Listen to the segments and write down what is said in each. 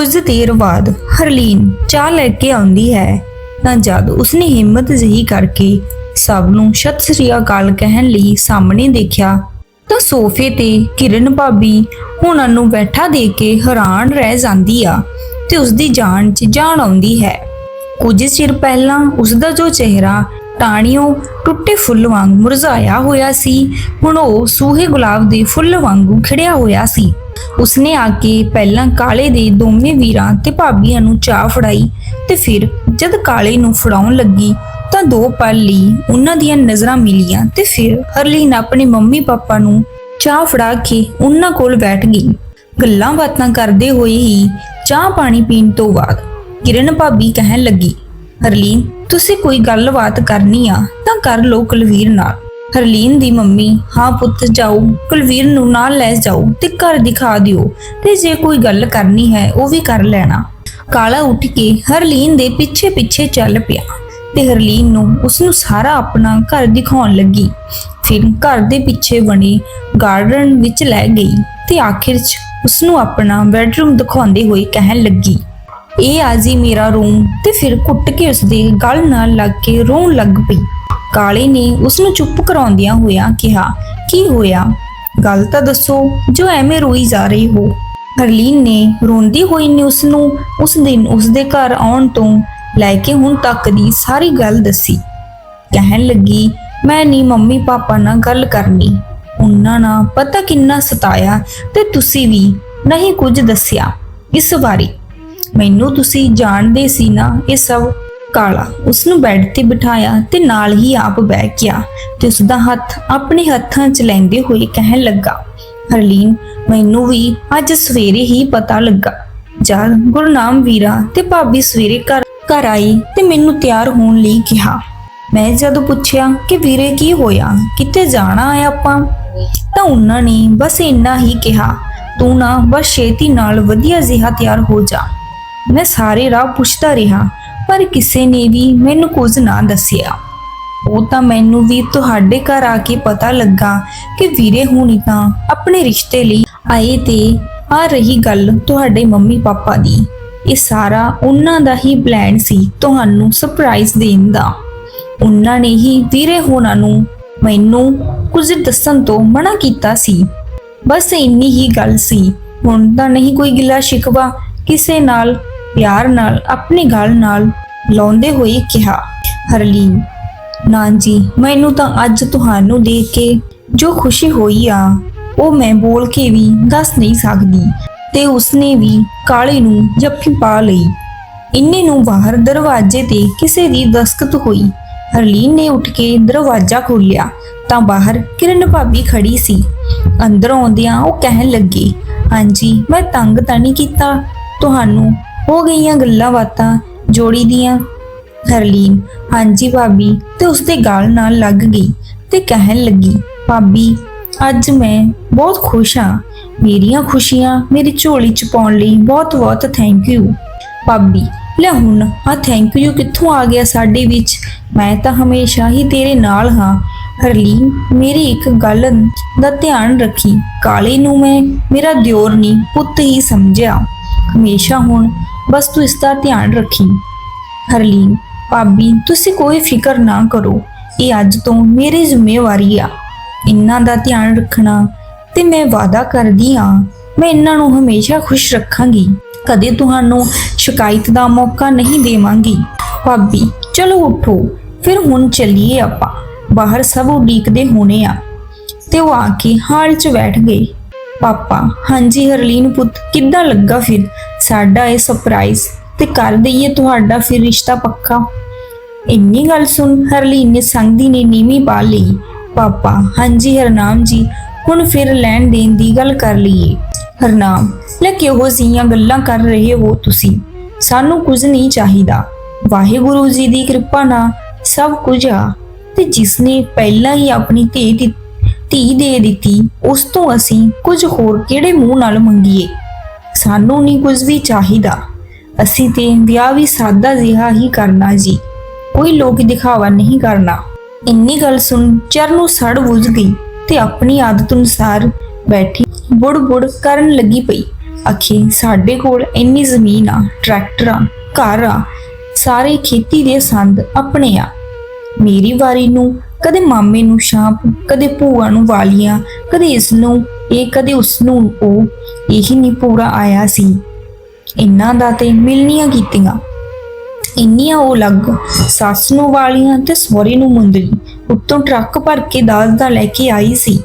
ਕੁਝ ਦੇਰ ਬਾਅਦ ਹਰਲੀਨ ਚਾਹ ਲੈ ਕੇ ਆਉਂਦੀ ਹੈ। ਤਾਂ ਜਦ ਉਸਨੇ ਹਿੰਮਤ ਜਿਹੀ ਕਰਕੇ ਸਭ ਨੂੰ ਸਤਿ ਸ੍ਰੀ ਅਕਾਲ ਕਹਿਣ ਲਈ ਸਾਹਮਣੇ ਦੇਖਿਆ, ਤਾਂ ਸੋਫੇ ਤੇ ਕਿਰਨ ਭਾਬੀ ਉਹਨਾਂ ਨੂੰ ਬੈਠਾ ਦੇਖ ਕੇ ਹੈਰਾਨ ਰਹਿ ਜਾਂਦੀ ਆ ਤੇ ਉਸਦੀ ਜਾਨ 'ਚ ਜਾਨ ਆਉਂਦੀ ਹੈ। ਕੁਝ ਚਿਰ ਪਹਿਲਾਂ ਉਸਦਾ ਜੋ ਚਿਹਰਾ ਟਾਣੀਓ ਟੁੱਟੇ ਫੁੱਲ ਵਾਂਗ ਮੁਰਝਾਇਆ ਹੋਇਆ ਸੀ, ਹੁਣ ਉਹ ਸੂਹੇ ਗੁਲਾਬ ਦੇ ਫੁੱਲ ਵਾਂਗੂ ਖਿੜਿਆ ਹੋਇਆ ਸੀ। ਉਸਨੇ ਆ ਕੇ ਪਹਿਲਾਂ ਕਾਲੇ ਦੇ ਦੋਵੇਂ ਵੀਰਾਂ ਤੇ ਭਾਬੀਆਂ ਨੂੰ ਚਾਹ ਫੜਾਈ ਤੇ ਫਿਰ ਜਦ ਕਾਲੇ ਨੂੰ ਫੜਾਉਣ ਲੱਗੀ ਤਾਂ ਦੋ ਪਲ ਲਈ ਉਹਨਾਂ ਦੀਆਂ ਨਜ਼ਰਾਂ ਮਿਲੀਆਂ ਤੇ ਫਿਰ ਹਰਲੀਨ ਆਪਣੇ ਮੰਮੀ ਪਾਪਾ ਨੂੰ ਚਾਹ ਫੜਾ ਕੇ ਉਹਨਾਂ ਕੋਲ ਬੈਠ ਗਈ। ਗੱਲਾਂ ਬਾਤਾਂ ਕਰਦੇ ਹੋਏ ਹੀ ਚਾਹ ਪਾਣੀ ਪੀਣ ਤੋਂ ਬਾਅਦ ਕਿਰਨ ਭਾਬੀ ਕਹਿਣ ਲੱਗੀ, ਹਰਲੀਨ, ਤੁਸੀਂ ਕੋਈ ਗੱਲਬਾਤ ਕਰਨੀ ਆ ਤਾਂ ਕਰ ਲਓ ਕੁਲਵੀਰ ਨਾਲ। ਹਰਲੀਨ ਦੀ ਮੰਮੀ, ਹਾਂ ਪੁੱਤ, ਜਾਓ, ਕੁਲਵੀਰ ਨੂੰ ਨਾਲ ਲੈ ਜਾਓ ਤੇ ਘਰ ਦਿਖਾ ਦਿਓ ਤੇ ਜੇ ਕੋਈ ਗੱਲ ਕਰਨੀ ਹੈ ਉਹ ਵੀ ਕਰ ਲੈਣਾ। ਕਾਲਾ ਉੱਠ ਕੇ ਹਰਲੀਨ ਦੇ ਪਿੱਛੇ ਪਿੱਛੇ ਚੱਲ ਪਿਆ ਤੇ ਹਰਲੀਨ ਨੂੰ ਉਸ ਨੂੰ ਸਾਰਾ ਆਪਣਾ ਘਰ ਦਿਖਾਉਣ ਲੱਗੀ। ਫਿਰ ਘਰ ਦੇ ਪਿੱਛੇ ਬਣੇ ਗਾਰਡਨ ਵਿੱਚ ਲੈ ਗਈ ਤੇ ਆਖਿਰ 'ਚ ਉਸ ਨੂੰ ਆਪਣਾ ਬੈੱਡਰੂਮ ਦਿਖਾਉਂਦੇ ਹੋਏ ਕਹਿਣ ਲੱਗੀ, ਇਹ ਆਜੀ ਮੇਰਾ ਰੂਮ। ਤੇ ਫਿਰ ਕੁੱਟ ਕੇ ਉਸਦੇ ਗਲ ਨਾਲ ਲੱਗ ਕੇ ਰੋਣ ਲੱਗ ਪਈ। ਕਾਲੇ ਨੇ ਉਸ ਨੂੰ ਚੁੱਪ ਕਰਾਉਂਦਿਆਂ ਹੋਇਆਂ ਕਿਹਾ, ਕੀ ਹੋਇਆ? ਗੱਲ ਤਾਂ ਦੱਸੋ, ਜੋ ਐਵੇਂ ਰੋਈ ਜਾ ਰਹੀ ਹੋ। ਹਰਲੀਨ ਨੇ ਰੋਂਦੀ ਹੋਈ ਨੇ ਉਸ ਨੂੰ ਉਸ ਦਿਨ ਉਸ ਦੇ ਘਰ ਆਉਣ ਤੋਂ ਲੈ ਕੇ ਹੁਣ ਤੱਕ ਦੀ ਸਾਰੀ ਗੱਲ ਦੱਸੀ। ਕਹਿਣ ਲੱਗੀ, ਮੈਂ ਨਹੀਂ ਮੰਮੀ ਪਾਪਾ ਨਾਲ ਗੱਲ ਕਰਨੀ। ਉਹਨਾਂ ਨਾਲ ਪਤਾ ਕਿੰਨਾ ਸਤਾਇਆ ਤੇ ਤੁਸੀਂ ਵੀ ਨਹੀਂ ਕੁਝ ਦੱਸਿਆ ਇਸ ਬਾਰੇ। ਮੈਨੂੰ ਤੁਸੀਂ ਜਾਣਦੇ ਸੀ ਨਾ ਇਹ ਸਭ। ਕਾਲਾ ਉਸ ਨੂੰ ਬੈੱਡ ਤੇ ਬਿਠਾਇਆ ਤੇ ਨਾਲ ਹੀ ਆਪ ਬਹਿ ਗਿਆ ਤੇ ਉਸ ਦਾ ਹੱਥ ਆਪਣੇ ਹੱਥਾਂ 'ਚ ਲੈਂਦੇ ਹੋਏ ਕਹਿਣ ਲੱਗਾ, ਹਰਲੀਨ, ਮੈਨੂੰ ਵੀ ਅੱਜ ਸਵੇਰੇ ਹੀ ਪਤਾ ਲੱਗਾ। ਜਦ ਗੁਰਨਾਮ ਵੀਰਾ ਤੇ ਭਾਬੀ ਸਵੇਰੇ ਘਰ ਘਰ ਆਈ ਤੇ ਮੈਨੂੰ ਤਿਆਰ ਹੋਣ ਲਈ ਕਿਹਾ। ਮੈਂ ਜਦੋਂ ਪੁੱਛਿਆ ਕਿ ਵੀਰੇ ਕੀ ਹੋਇਆ, ਕਿੱਥੇ ਜਾਣਾ ਹੈ ਆਪਾਂ? ਤਾਂ ਉਹਨਾਂ ਨੇ ਬਸ ਇੰਨਾ ਹੀ ਕਿਹਾ, ਤੂੰ ਨਾ ਬਸ ਛੇਤੀ ਨਾਲ ਵਧੀਆ ਜਿਹਾ ਤਿਆਰ ਹੋ ਜਾ। ਮੈਂ ਸਾਰੇ ਰਾਹ ਪੁੱਛਦਾ ਰਿਹਾ ਪਰ ਕਿਸੇ ਨੇ ਵੀ ਮੈਨੂੰ ਕੁਝ ਨਾ ਦੱਸਿਆ। ਉਹ ਤਾਂ ਮੈਨੂੰ ਵੀ ਤੁਹਾਡੇ ਘਰ ਆ ਕੇ ਪਤਾ ਲੱਗਾ ਕਿ ਵੀਰੇ ਹੁਣੀ ਤਾਂ ਆਪਣੇ ਰਿਸ਼ਤੇ ਲਈ ਆਏ ਤੇ ਆ ਰਹੀ ਗੱਲ ਤੁਹਾਡੇ ਮੰਮੀ ਪਾਪਾ ਦੀ। ਇਹ ਸਾਰਾ ਉਹਨਾਂ ਦਾ ਹੀ ਪਲਾਨ ਸੀ ਤੁਹਾਨੂੰ ਸਰਪ੍ਰਾਈਜ਼ ਦੇਣ ਦਾ। ਉਹਨਾਂ ਨੇ ਹੀ ਵੀਰੇ ਹੋਣਾ ਨੂੰ ਮੈਨੂੰ ਕੁਝ ਦੱਸਣ ਤੋਂ ਮਨਾ ਕੀਤਾ ਸੀ। ਬਸ ਇੰਨੀ ਹੀ ਗੱਲ ਸੀ। ਹੁਣ ਤਾਂ ਨਹੀਂ ਕੋਈ ਗਿਲਾ ਸ਼ਿਕਵਾ ਕਿਸੇ ਨਾਲ ਪਿਆਰ ਨਾਲ ਆਪਣੀ ਗੱਲ ਨਾਲ ਲਾਉਂਦੇ ਹੋਏ ਕਿਹਾ, ਹਰਲੀਨ ਨਾ ਜੀ ਮੈਨੂੰ ਤਾਂ ਅੱਜ ਤੁਹਾਨੂੰ ਦੇਖ ਕੇ ਜੋ ਖੁਸ਼ੀ ਹੋਈ ਆ, ਉਹ ਮੈਂ ਬੋਲ ਕੇ ਵੀ ਦੱਸ ਨਹੀਂ ਸਕਦੀ। ਤੇ ਉਸਨੇ ਵੀ ਕਾਲੇ ਨੂੰ ਜੱਫੀ ਪਾ ਲਈ। ਇੰਨੇ ਨੂੰ ਬਾਹਰ ਦਰਵਾਜ਼ੇ ਤੇ ਕਿਸੇ ਦੀ ਦਸਤਕ ਹੋਈ। ਹਰਲੀਨ ਨੇ ਉੱਠ ਕੇ ਦਰਵਾਜ਼ਾ ਖੋਲ੍ਹਿਆ, ਤਾਂ ਬਾਹਰ ਕਿਰਨ ਭਾਬੀ ਖੜੀ ਸੀ। ਅੰਦਰ ਆਉਂਦਿਆਂ ਉਹ ਕਹਿਣ ਲੱਗੀ, ਹਾਂਜੀ, ਮੈਂ ਤੰਗ ਤਾਂ ਨਹੀਂ ਕੀਤਾ। ਤੁਹਾਨੂੰ ਹੋ ਗਈਆਂ ਗੱਲਾਂ ਬਾਤਾਂ ਜੋੜੀ ਦੀਆਂ। ਹਰਲੀਨ, ਹਾਂਜੀ ਭਾਬੀ, ਤੇ ਉਸਦੇ ਗਾਲ ਨਾਲ ਲੱਗ ਗਈ ਤੇ ਕਹਿਣ ਲੱਗੀ, ਭਾਬੀ, ਅੱਜ ਮੈਂ ਬਹੁਤ ਖੁਸ਼ ਹਾਂ। ਮੇਰੀਆਂ ਖੁਸ਼ੀਆਂ ਮੇਰੀ ਝੋਲੀ ਚ ਪਾਉਣ ਲਈ ਬਹੁਤ-ਬਹੁਤ ਥੈਂਕ ਯੂ ਭਾਬੀ, ਲੈ ਹੁਣ ਆ ਥੈਂਕ ਯੂ ਕਿੱਥੋਂ ਆ ਗਿਆ ਸਾਡੇ ਵਿੱਚ? ਮੈਂ ਤਾਂ ਹਮੇਸ਼ਾ ਹੀ ਤੇਰੇ ਨਾਲ ਹਾਂ। ਹਰਲੀਨ ਮੇਰੀ ਇੱਕ ਗੱਲ ਦਾ ਧਿਆਨ ਰੱਖੀ। ਕਾਲੇ ਨੂੰ ਮੈਂ ਮੇਰਾ ਦਿਓਰ ਨਹੀਂ, ਪੁੱਤ ਹੀ ਸਮਝਿਆ। ਹਮੇਸ਼ਾ ਹੁਣ ਬਸ ਤੂੰ ਇਸ ਦਾ ਧਿਆਨ ਰੱਖੀ। ਹਰਲੀਨ, ਭਾਬੀ, ਤੁਸੀਂ ਕੋਈ ਫਿਕਰ ਨਾ ਕਰੋ। ਇਹ ਅੱਜ ਤੋਂ ਮੇਰੀ ਜ਼ਿੰਮੇਵਾਰੀ ਆ। ਇਹਨਾਂ ਦਾ ਧਿਆਨ ਰੱਖਣਾ ਤੇ ਮੈਂ ਵਾਅਦਾ ਕਰਦੀ ਹਾਂ। ਮੈਂ ਇਹਨਾਂ ਨੂੰ ਹਮੇਸ਼ਾ ਖੁਸ਼ ਰੱਖਾਂਗੀ। ਕਦੇ ਤੁਹਾਨੂੰ ਸ਼ਿਕਾਇਤ ਦਾ ਮੌਕਾ ਨਹੀਂ ਦੇਵਾਂਗੀ। ਭਾਬੀ, ਚਲੋ ਉਠੋ। ਫਿਰ ਹੁਣ ਚੱਲੀਏ ਆਪਾਂ। ਬਾਹਰ ਸਭ ਉਡੀਕਦੇ ਹੋਣੇ ਆ। ਤੇ ਉਹ ਆ ਕੇ ਹਾਲ 'ਚ ਬੈਠ ਗਏ। ਪਾਪਾ। ਹਾਂਜੀ ਹਰਲੀਨ ਪੁੱਤ, ਕਿੱਦਾਂ ਲੱਗਾ ਫਿਰ? ਸਾਡਾ ਇਹ ਸਰਪ੍ਰਾਈਜ਼ ਤੇ ਕਰ ਦਈਏ ਤੁਹਾਡਾ ਫਿਰ ਰਿਸ਼ਤਾ ਪੱਕਾ। ਇੰਨੀ ਗੱਲ ਸੁਣ ਹਰਲੀਨ ਨੇ ਸੰਗਦੀ ਨੇ ਨੀਵੀਂ ਪਾ ਲਈ। ਪਾਪਾ, ਹਾਂਜੀ ਹਰਨਾਮ ਜੀ, ਹੁਣ ਫਿਰ ਲੈਣ ਦੇਣ ਦੀ ਗੱਲ ਕਰ ਲਈਏ। ਹਰਨਾਮ, ਲੈ ਕਿਹੋ ਜਿਹੀਆਂ ਗੱਲਾਂ ਕਰ ਰਹੇ ਹੋ ਤੁਸੀਂ? ਸਾਨੂੰ ਕੁਝ ਨਹੀਂ ਚਾਹੀਦਾ। ਵਾਹਿਗੁਰੂ ਜੀ ਦੀ ਕਿਰਪਾ ਨਾਲ ਸਭ ਕੁਝ ਆ। ਤੇ ਜਿਸ ਨੇ ਪਹਿਲਾਂ ਹੀ ਆਪਣੀ ਧੀ ਦੀ ਧੀ ਦੇ ਦਿੱਤੀ, ਉਸ ਤੋਂ ਅਸੀਂ ਕੁਝ ਹੋਰ ਕਿਹੜੇ ਮੂੰਹ ਨਾਲ ਮੰਗੀਏ? ਸਾਨੂੰ ਨਹੀਂ ਕੁਝ ਵੀ ਚਾਹੀਦਾ। ਅਸੀਂ ਤੇ ਵਿਆਹ ਵੀ ਸਾਦਾ ਜਿਹਾ ਹੀ ਕਰਨਾ ਜੀ। ਕੋਈ ਲੋਕ ਦਿਖਾਵਾ ਨਹੀਂ ਕਰਨਾ। ਇੰਨੀ ਗੱਲ ਸੁਣ ਚਰ ਨੂੰ ਸੜ ਬੁਝ ਗਈ ਤੇ ਆਪਣੀ ਆਦਤ ਅਨੁਸਾਰ ਬੈਠੀ ਬੁੜ ਬੁੜ ਕਰਨ ਲੱਗੀ ਪਈ। ਆਖੇ, ਸਾਡੇ ਕੋਲ ਇੰਨੀ ਜ਼ਮੀਨ ਆ, ਟਰੈਕਟਰ ਆ, ਘਰ ਆ, ਸਾਰੇ ਖੇਤੀ ਦੇ ਸੰਦ ਆਪਣੇ ਆ। ਮੇਰੀ ਵਾਰੀ ਨੂੰ ਕਦੇ ਮਾਮੇ ਨੂੰ ਛਾਂਪ ਕਦੇ ਭੂਆ ਨੂੰ ਵਾਲੀਆਂ, ਕਦੇ ਇਸ ਨੂੰ, ਇਹ ਕਦੇ ਉਸ ਨੂੰ, ਉਹ ਇਹੀ ਨਹੀਂ ਪੂਰਾ ਆਇਆ ਸੀ। ਇੰਨਾਂ ਦਾ ਤੇ ਮਿਲਨੀਆਂ ਕੀਤੀਆਂ। ਇੰਨੀਆਂ ਉਹ ਲੱਗ ਸੱਸ ਨੂੰ ਵਾਲੀਆਂ ਤੇ ਸਹੁਰੇ ਨੂੰ ਮੁੰਦਰੀ, ਉੱਤੋਂ ਟਰੱਕ ਭਰ ਕੇ ਦਾਜ ਦਾ ਲੈ ਕੇ ਆਈ ਸੀ।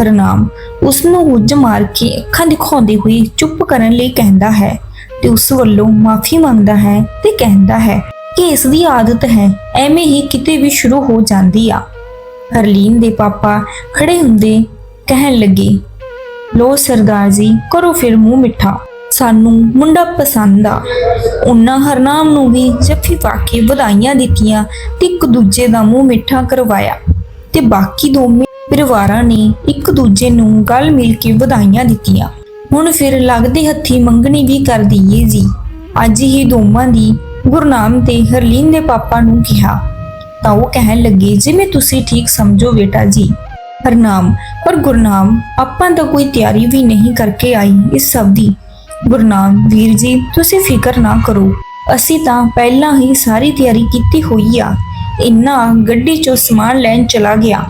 ਹਰਨਾਮ ਉਸ ਨੂੰ ਹੁੱਜ ਮਾਰ ਕੇ ਅੱਖਾਂ ਦਿਖਾਉਂਦੇ ਹੋਏ ਚੁੱਪ ਕਰਨ ਲਈ ਕਹਿੰਦਾ ਹੈ ਤੇ ਉਸ ਵੱਲੋਂ ਮਾਫੀ ਮੰਗਦਾ ਹੈ ਤੇ ਕਹਿੰਦਾ ਹੈ ਕਿ ਇਸ ਦੀ ਆਦਤ ਹੈ, ਐਵੇਂ ਹੀ ਕਿਤੇ ਵੀ ਸ਼ੁਰੂ ਹੋ ਜਾਂਦੀ ਆ। ਹਰਲੀਨ ਦੇ ਪਾਪਾ ਖੜੇ ਹੁੰਦੇ ਕਹਿਣ ਲੱਗੇ ਲੋ ਸਰਦਾਰ ਜੀ, ਕਰੋ ਫਿਰ ਮੂੰਹ ਮਿੱਠਾ। ਸਾਨੂੰ ਮੁੰਡਾ ਪਸੰਦ ਆ। ਉਹਨਾਂ ਹਰਨਾਮ ਨੂੰ ਵੀ ਜੱਫੀ ਪਾ ਕੇ ਵਧਾਈਆਂ ਦਿੱਤੀਆਂ ਤੇ ਇੱਕ ਦੂਜੇ ਦਾ ਮੂੰਹ ਮਿੱਠਾ ਕਰਵਾਇਆ ਤੇ ਬਾਕੀ ਦੋਵੇਂ ਪਰਿਵਾਰਾਂ ਨੇ ਇੱਕ ਦੂਜੇ ਨੂੰ ਗਲ ਮਿਲ ਕੇ ਵਧਾਈਆਂ ਦਿੱਤੀਆਂ। ਹੁਣ ਫਿਰ ਲੱਗਦੇ ਹੱਥੀ ਮੰਗਣੀ ਵੀ ਕਰ ਦਈਏ ਜੀ। ਅੱਜ ਹੀ ਦੋਵਾਂ ਦੀ ਗੁਰਨਾਮ ਤੇ ਹਰਲੀਨ ਦੇ ਪਾਪਾ ਨੂੰ ਕਿਹਾ, ਤਾਂ ਉਹ ਕਹਿਣ ਲੱਗੇ ਜਿਵੇਂ ਤੁਸੀਂ ਠੀਕ ਸਮਝੋ ਬੇਟਾ ਜੀ, ਹਰਨਾਮ, ਪਰ ਗੁਰਨਾਮ, ਆਪਾਂ ਤਾਂ ਕੋਈ ਤਿਆਰੀ ਵੀ ਨਹੀਂ ਕਰਕੇ ਆਈ ਇਸ ਸਭ ਦੀ। ਗੁਰਨਾਮ, ਵੀਰ ਜੀ, ਤੁਸੀਂ ਫਿਕਰ ਨਾ ਕਰੋ, ਅਸੀਂ ਤਾਂ ਪਹਿਲਾਂ ਹੀ ਸਾਰੀ ਤਿਆਰੀ ਕੀਤੀ ਹੋਈ ਆ। ਇੰਨਾ ਗੱਡੀ ਚੋਂ ਸਮਾਨ ਲੈਣ ਚਲਾ ਗਿਆ।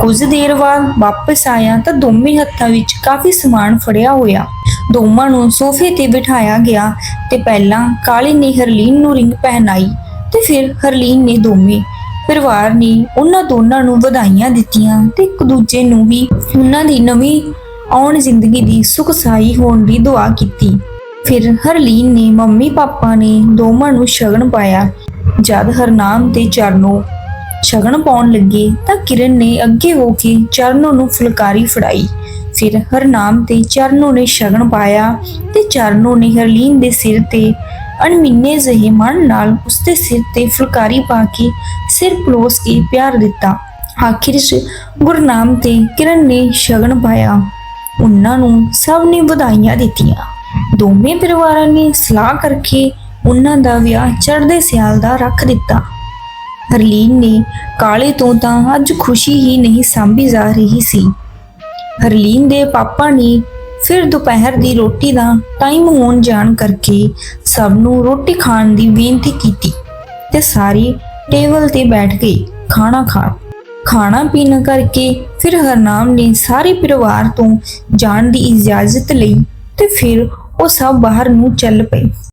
ਕੁਝ ਦੇਰ ਬਾਅਦ ਵਾਪਸ ਆਇਆ ਤਾਂ ਦੋਵੇਂ ਹੱਥਾਂ ਵਿੱਚ ਕਾਫੀ ਸਮਾਨ ਫੜਿਆ ਹੋਇਆ। ਦੋਵਾਂ ਨੂੰ ਸੋਫੇ ਤੇ ਬਿਠਾਇਆ ਗਿਆ ਤੇ ਪਹਿਲਾਂ ਕਾਲੀ ਨੇ ਹਰਲੀਨ ਨੂੰ ਰਿੰਗ ਪਹਿਨਾਈ ਤੇ ਫਿਰ ਹਰਲੀਨ ਨੇ ਦੋਵੇਂ ਪਰਿਵਾਰ ਨੇ ਉਹਨਾਂ ਦੋਨਾਂ ਨੂੰ ਵਧਾਈਆਂ ਦਿੱਤੀਆਂ ਤੇ ਇੱਕ ਦੂਜੇ ਨੂੰ ਵੀ ਉਹਨਾਂ ਦੀ ਨਵੀਂ ਆਉਣ ਜ਼ਿੰਦਗੀ ਦੀ ਸੁਖ ਸਾਈ ਹੋਣ ਦੀ ਦੁਆ ਕੀਤੀ। ਫਿਰ ਹਰਲੀਨ ਨੇ ਮੰਮੀ ਪਾਪਾ ਨੇ ਦੋਵਾਂ ਨੂੰ ਸ਼ਗਨ ਪਾਇਆ। ਜਦ ਹਰਨਾਮ ਤੇ ਚਰਨੋ ਸ਼ਗਨ ਪਾਉਣ ਲੱਗੇ ਤਾਂ ਕਿਰਨ ਨੇ ਅੱਗੇ ਹੋ ਕੇ ਚਰਨੋ ਨੂੰ ਫੁਲਕਾਰੀ ਫੜਾਈ। ਫਿਰ ਹਰਨਾਮ ਤੇ ਚਰਨੋ ਨੇ ਸ਼ਗਨ ਪਾਇਆ ਤੇ ਚਰਨੋ ਨੇ ਹਰਲੀਨ ਦੇ ਸਿਰ ਤੇ ਅਣਮਿੰਨੇ ਜਿਹੇ ਮਨ ਨਾਲ ਉਸਦੇ ਸਿਰ ਤੇ ਫੁਲਕਾਰੀ ਪਾ ਕੇ ਸਿਰ ਪਲੋਸ ਕੇ ਪਿਆਰ ਦਿੱਤਾ। ਆਖਿਰ ਗੁਰਨਾਮ ਤੇ ਕਿਰਨ ਨੇ ਸ਼ਗਨ ਪਾਇਆ। ਉਹਨਾਂ ਨੂੰ ਸਭ ਨੇ ਵਧਾਈਆਂ ਦਿੱਤੀਆਂ। ਦੋਵੇਂ ਪਰਿਵਾਰਾਂ ਨੇ ਸਲਾਹ ਕਰਕੇ ਉਹਨਾਂ ਦਾ ਵਿਆਹ ਚੜ੍ਹਦੇ ਸਿਆਲ ਦਾ ਰੱਖ ਦਿੱਤਾ। ਹਰਲੀਨ ਨੇ ਕਾਲੇ ਤੋਂ ਤਾਂ ਅੱਜ ਖੁਸ਼ੀ ਹੀ ਨਹੀਂ ਸਾਂਭੀ ਜਾ ਰਹੀ ਸੀ। ਹਰਲੀਨ ਦੇ ਪਾਪਾ ਨੇ ਫਿਰ ਦੁਪਹਿਰ ਦੀ ਰੋਟੀ ਦਾ ਟਾਈਮ ਹੋਣ ਜਾਣ ਕਰਕੇ ਸਭ ਨੂੰ ਰੋਟੀ ਖਾਣ ਦੀ ਬੇਨਤੀ ਕੀਤੀ ਤੇ ਸਾਰੇ ਟੇਬਲ ਤੇ ਬੈਠ ਗਏ ਖਾਣਾ ਖਾਣ। ਖਾਣਾ ਪੀਣ ਕਰਕੇ ਫਿਰ ਹਰਨਾਮ ਨੇ ਸਾਰੇ ਪਰਿਵਾਰ ਤੋਂ ਜਾਣ ਦੀ ਇਜਾਜ਼ਤ ਲਈ ਤੇ ਫਿਰ ਉਹ ਸਭ ਬਾਹਰ ਨੂੰ ਚੱਲ ਪਏ।